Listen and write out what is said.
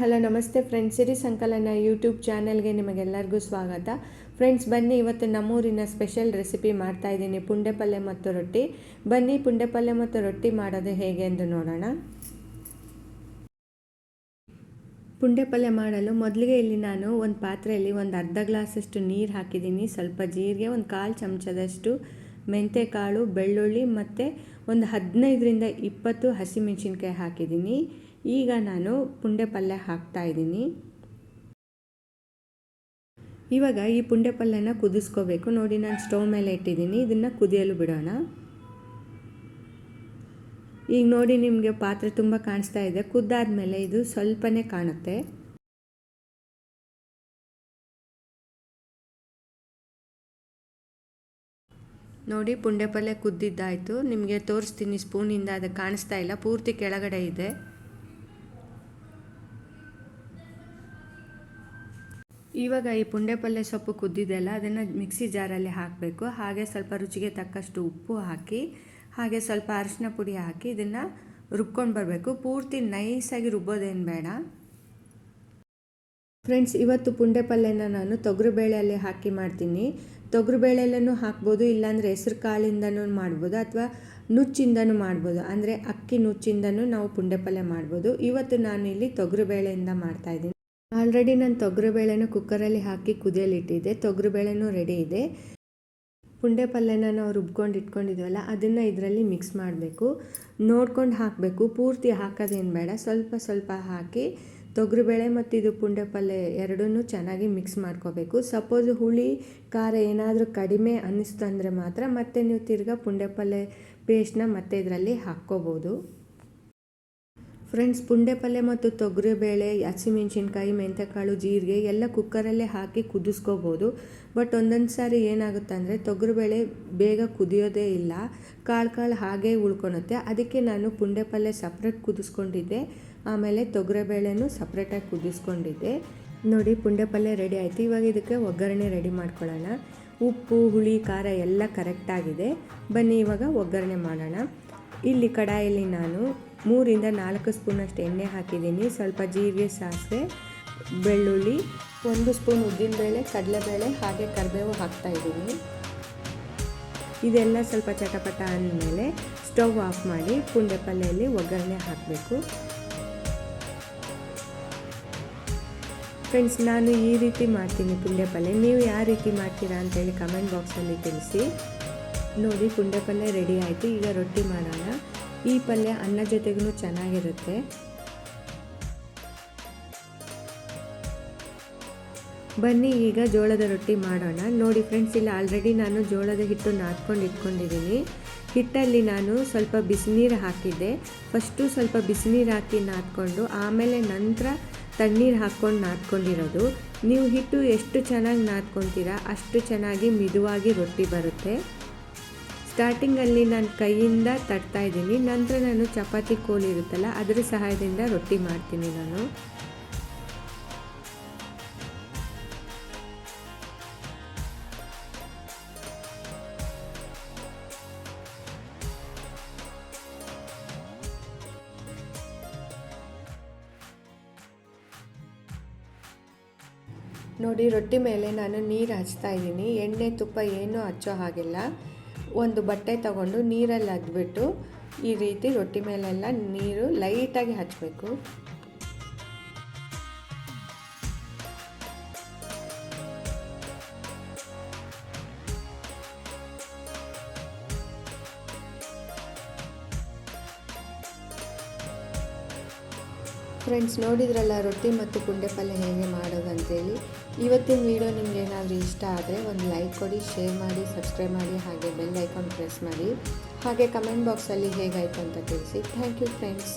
Hello, ನಮಸ್ತೆ friends. ಸಿರಿ ಸಂಕಲನ YouTube ಚಾನಲ್ಗೆ ನಿಮಗೆಲ್ಲರಿಗೂ ಸ್ವಾಗತ. ಫ್ರೆಂಡ್ಸ್, ಬನ್ನಿ, ಇವತ್ತು ನಮ್ಮೂರಿನ ಸ್ಪೆಷಲ್ ರೆಸಿಪಿ ಮಾಡ್ತಾ ಇದ್ದೀನಿ. ಪುಂಡೆ ಪಲ್ಯ ಮತ್ತು ರೊಟ್ಟಿ. ಬನ್ನಿ, ಪುಂಡೆ ಪಲ್ಯ ಮತ್ತು ರೊಟ್ಟಿ ಮಾಡೋದು ಹೇಗೆ ಎಂದು ನೋಡೋಣ. ಪುಂಡೆ ಪಲ್ಯ ಮಾಡಲು ಮೊದಲಿಗೆ ಇಲ್ಲಿ ನಾನು ಒಂದು ಪಾತ್ರೆಯಲ್ಲಿ ಒಂದು ಅರ್ಧ ಗ್ಲಾಸಷ್ಟು ನೀರು ಹಾಕಿದ್ದೀನಿ. ಸ್ವಲ್ಪ ಜೀರಿಗೆ, ಒಂದು ಕಾಲು ಚಮಚದಷ್ಟು ಮೆಂತೆಕಾಳು, ಬೆಳ್ಳುಳ್ಳಿ ಮತ್ತು ಒಂದು ಹದಿನೈದರಿಂದ ಇಪ್ಪತ್ತು ಹಸಿಮೆಣಸಿನ್ಕಾಯಿ ಹಾಕಿದ್ದೀನಿ. ಈಗ ನಾನು ಪುಂಡೆ ಪಲ್ಯ ಹಾಕ್ತಾ ಇದ್ದೀನಿ. ಇವಾಗ ಈ ಪುಂಡೆ ಪಲ್ಯನ ಕುದಿಸ್ಕೋಬೇಕು. ನೋಡಿ, ನಾನು ಸ್ಟವ್ ಮೇಲೆ ಇಟ್ಟಿದ್ದೀನಿ. ಇದನ್ನು ಕುದಿಯಲು ಬಿಡೋಣ. ಈಗ ನೋಡಿ, ನಿಮಗೆ ಪಾತ್ರೆ ತುಂಬ ಕಾಣಿಸ್ತಾ ಇದೆ. ಕುದ್ದಾದ ಮೇಲೆ ಇದು ಸ್ವಲ್ಪನೇ ಕಾಣುತ್ತೆ. ನೋಡಿ ಪುಂಡೆ ಪಲ್ಯ ಕುದ್ದಿದ್ದಾಯಿತು. ನಿಮಗೆ ತೋರಿಸ್ತೀನಿ, ಸ್ಪೂನಿಂದ ಅದು ಕಾಣಿಸ್ತಾ ಇಲ್ಲ. ಪೂರ್ತಿ ಕೆಳಗಡೆ ಇದೆ. ಇವಾಗ ಈ ಪುಂಡೆ ಪಲ್ಯ ಸೊಪ್ಪು ಕುದ್ದಿದೆಯಲ್ಲ ಅದನ್ನು ಮಿಕ್ಸಿ ಜಾರಲ್ಲಿ ಹಾಕಬೇಕು. ಹಾಗೆ ಸ್ವಲ್ಪ ರುಚಿಗೆ ತಕ್ಕಷ್ಟು ಉಪ್ಪು ಹಾಕಿ, ಹಾಗೆ ಸ್ವಲ್ಪ ಅರಿಶಿನ ಪುಡಿ ಹಾಕಿ ಇದನ್ನು ರುಬ್ಕೊಂಡು ಬರಬೇಕು. ಪೂರ್ತಿ ನೈಸಾಗಿ ರುಬ್ಬೋದೇನು ಬೇಡ. ಫ್ರೆಂಡ್ಸ್ ಇವತ್ತು ಪುಂಡೆ ಪಲ್ಯನ ನಾನು ತೊಗರುಬೇಳೆಯಲ್ಲಿ ಹಾಕಿ ಮಾಡ್ತೀನಿ. ತೊಗರುಬೇಳೆಲ್ಲೂ ಹಾಕ್ಬೋದು, ಇಲ್ಲಾಂದರೆ ಹೆಸ್ರು ಕಾಳಿಂದನೂ ಮಾಡ್ಬೋದು, ಅಥವಾ ನುಚ್ಚಿಂದನೂ ಮಾಡ್ಬೋದು. ಅಂದರೆ ಅಕ್ಕಿ ನುಚ್ಚಿಂದನೂ ನಾವು ಪುಂಡೆ ಪಲ್ಯ ಮಾಡ್ಬೋದು. ಇವತ್ತು ನಾನು ಇಲ್ಲಿ ತೊಗರುಬೇಳೆಯಿಂದ ಮಾಡ್ತಾಯಿದ್ದೀನಿ ಆಲ್ರೆಡಿ ನಾನು ತೊಗರುಬೇಳೆನ ಕುಕ್ಕರಲ್ಲಿ ಹಾಕಿ ಕುದಿಯಲಿಟ್ಟಿದ್ದೆ. ತೊಗರುಬೇಳೆನೂ ರೆಡಿ ಇದೆ. ಪುಂಡೆ ಪಲ್ಯನ ನಾವು ರುಬ್ಕೊಂಡು ಇಟ್ಕೊಂಡಿದ್ದೀವಲ್ಲ ಅದನ್ನು ಇದರಲ್ಲಿ ಮಿಕ್ಸ್ ಮಾಡಬೇಕು. ನೋಡ್ಕೊಂಡು ಹಾಕಬೇಕು. ಪೂರ್ತಿ ಹಾಕೋದೇನು ಬೇಡ. ಸ್ವಲ್ಪ ಸ್ವಲ್ಪ ಹಾಕಿ ತೊಗರುಬೇಳೆ ಮತ್ತು ಇದು ಪುಂಡೆ ಪಲ್ಯ ಎರಡನ್ನೂ ಚೆನ್ನಾಗಿ ಮಿಕ್ಸ್ ಮಾಡ್ಕೋಬೇಕು. ಸಪೋಸ್ ಹುಳಿ, ಖಾರ ಏನಾದರೂ ಕಡಿಮೆ ಅನ್ನಿಸ್ತು ಅಂದರೆ ಮಾತ್ರ ಮತ್ತೆ ನೀವು ತಿರ್ಗಾ ಪುಂಡೆ ಪಲ್ಯ ಪೇಸ್ಟ್ನ ಮತ್ತೆ ಇದರಲ್ಲಿ ಹಾಕ್ಕೋಬೋದು. ಫ್ರೆಂಡ್ಸ್ ಪುಂಡೆ ಪಲ್ಯ ಮತ್ತು ತೊಗರಿಬೇಳೆ, ಹಸಿಮೆಣ್ಸಿನ್ಕಾಯಿ ಮೆಂತ್ಯಕಾಳು ಜೀರಿಗೆ ಎಲ್ಲ ಕುಕ್ಕರಲ್ಲೇ ಹಾಕಿ ಕುದಿಸ್ಕೋಬೋದು. ಬಟ್ ಒಂದೊಂದು ಸಾರಿ ಏನಾಗುತ್ತೆ ಅಂದರೆ ತೊಗರಿಬೇಳೆ ಬೇಗ ಕುದಿಯೋದೇ ಇಲ್ಲ. ಕಾಳು ಕಾಳು ಹಾಗೆ ಉಳ್ಕೊಳುತ್ತೆ ಅದಕ್ಕೆ ನಾನು ಪುಂಡೆ ಪಲ್ಯ ಸಪ್ರೇಟ್ ಕುದಿಸ್ಕೊಂಡಿದ್ದೆ. ಆಮೇಲೆ ತೊಗರಿಬೇಳೆನೂ ಸಪ್ರೇಟಾಗಿ ಕುದಿಸ್ಕೊಂಡಿದ್ದೆ. ನೋಡಿ ಪುಂಡೆ ಪಲ್ಯ ರೆಡಿ ಆಯಿತು. ಇವಾಗ ಇದಕ್ಕೆ ಒಗ್ಗರಣೆ ರೆಡಿ ಮಾಡ್ಕೊಳ್ಳೋಣ. ಉಪ್ಪು, ಹುಳಿ, ಖಾರ ಎಲ್ಲ ಕರೆಕ್ಟಾಗಿದೆ ಬನ್ನಿ, ಇವಾಗ ಒಗ್ಗರಣೆ ಮಾಡೋಣ. ಇಲ್ಲಿ ಕಡಾಯಲ್ಲಿ ನಾನು ಮೂರಿಂದ ನಾಲ್ಕು ಸ್ಪೂನಷ್ಟು ಎಣ್ಣೆ ಹಾಕಿದ್ದೀನಿ. ಸ್ವಲ್ಪ ಜೀರಿಗೆ, ಸಾಸಿವೆ, ಬೆಳ್ಳುಳ್ಳಿ, ಒಂದು ಸ್ಪೂನ್ ಉದ್ದಿನಬೇಳೆ, ಕಡಲೆಬೇಳೆ ಹಾಗೆ ಕರಿಬೇವು ಹಾಕ್ತಾಯಿದ್ದೀನಿ ಇದೆಲ್ಲ ಸ್ವಲ್ಪ ಚಟಪಟ ಅಂದಮೇಲೆ ಸ್ಟವ್ ಆಫ್ ಮಾಡಿ ಪುಂಡೆ ಪಲ್ಯಲ್ಲಿ ಒಗ್ಗರಣೆ ಹಾಕಬೇಕು. ಫ್ರೆಂಡ್ಸ್, ನಾನು ಈ ರೀತಿ ಮಾಡ್ತೀನಿ ಪುಂಡೆ ಪಲ್ಯ. ನೀವು ಯಾವ ರೀತಿ ಮಾಡ್ತೀರಾ ಅಂತೇಳಿ ಕಮೆಂಟ್ ಬಾಕ್ಸಲ್ಲಿ ತಿಳಿಸಿ. ನೋಡಿ, ಪುಂಡೆ ಪಲ್ಯ ರೆಡಿ ಆಯಿತು. ಈಗ ರೊಟ್ಟಿ ಮಾಡೋಣ. ಈ ಪಲ್ಯ ಅನ್ನ ಜೊತೆಗೂ ಚೆನ್ನಾಗಿರುತ್ತೆ. ಬನ್ನಿ, ಈಗ ಜೋಳದ ರೊಟ್ಟಿ ಮಾಡೋಣ. ನೋಡಿ ಫ್ರೆಂಡ್ಸ್ ಇಲ್ಲಿ ಆಲ್ರೆಡಿ ನಾನು ಜೋಳದ ಹಿಟ್ಟು ನಾದ್ಕೊಂಡು ಇಟ್ಕೊಂಡಿದ್ದೀನಿ. ಹಿಟ್ಟಲ್ಲಿ ನಾನು ಸ್ವಲ್ಪ ಬಿಸಿನೀರು ಹಾಕಿದ್ದೆ. ಫಸ್ಟು ಸ್ವಲ್ಪ ಬಿಸಿನೀರು ಹಾಕಿ ನಾದ್ಕೊಂಡು, ಆಮೇಲೆ ನಂತರ ತಣ್ಣೀರು ಹಾಕ್ಕೊಂಡು ನಾದ್ಕೊಂಡಿರೋದು. ನೀವು ಹಿಟ್ಟು ಎಷ್ಟು ಚೆನ್ನಾಗಿ ನಾದ್ಕೊತೀರಾ, ಅಷ್ಟು ಚೆನ್ನಾಗಿ ಮಿದುವಾಗಿ ರೊಟ್ಟಿ ಬರುತ್ತೆ. ಸ್ಟಾರ್ಟಿಂಗಲ್ಲಿ ನಾನು ಕೈಯಿಂದ ತಟ್ತಾ ಇದ್ದೀನಿ. ನಂತರ ನಾನು ಚಪಾತಿ ಕೋಲ್ ಇರುತ್ತಲ್ಲ, ಅದರ ಸಹಾಯದಿಂದ ರೊಟ್ಟಿ ಮಾಡ್ತೀನಿ ನಾನು. ನೋಡಿ, ರೊಟ್ಟಿ ಮೇಲೆ ನಾನು ನೀರು ಹಚ್ತಾ ಇದ್ದೀನಿ. ಎಣ್ಣೆ ತುಪ್ಪ ಏನೂ ಹಚ್ಚೋ ಹಾಗಿಲ್ಲ. ಒಂದು ಬಟ್ಟೆ ತಗೊಂಡು ನೀರಲ್ಲಿ ಅದ್ಬಿಟ್ಟು ಈ ರೀತಿ ರೊಟ್ಟಿ ಮೇಲೆಲ್ಲ ನೀರು ಲೈಟಾಗಿ ಹಚ್ಚಬೇಕು ಫ್ರೆಂಡ್ಸ್ ನೋಡಿದ್ರಲ್ಲ ರೊಟ್ಟಿ ಮತ್ತು ಪುಂಡೆ ಪಲ್ಯ ಹೇಗೆ ಮಾಡೋದಂತೇಳಿ? ಇವತ್ತಿನ ವಿಡಿಯೋ ನಿಮ್ಗೆ ಏನಾದರೂ ಇಷ್ಟ ಆದರೆ ಒಂದು ಲೈಕ್ ಕೊಡಿ ಶೇರ್ ಮಾಡಿ ಸಬ್ಸ್ಕ್ರೈಬ್ ಮಾಡಿ, ಹಾಗೆ ಬೆಲ್ ಐಕಾನ್ ಪ್ರೆಸ್ ಮಾಡಿ. ಹಾಗೆ ಕಮೆಂಟ್ ಬಾಕ್ಸಲ್ಲಿ ಹೇಗಾಯಿತು ಅಂತ ತಿಳಿಸಿ. Thank you friends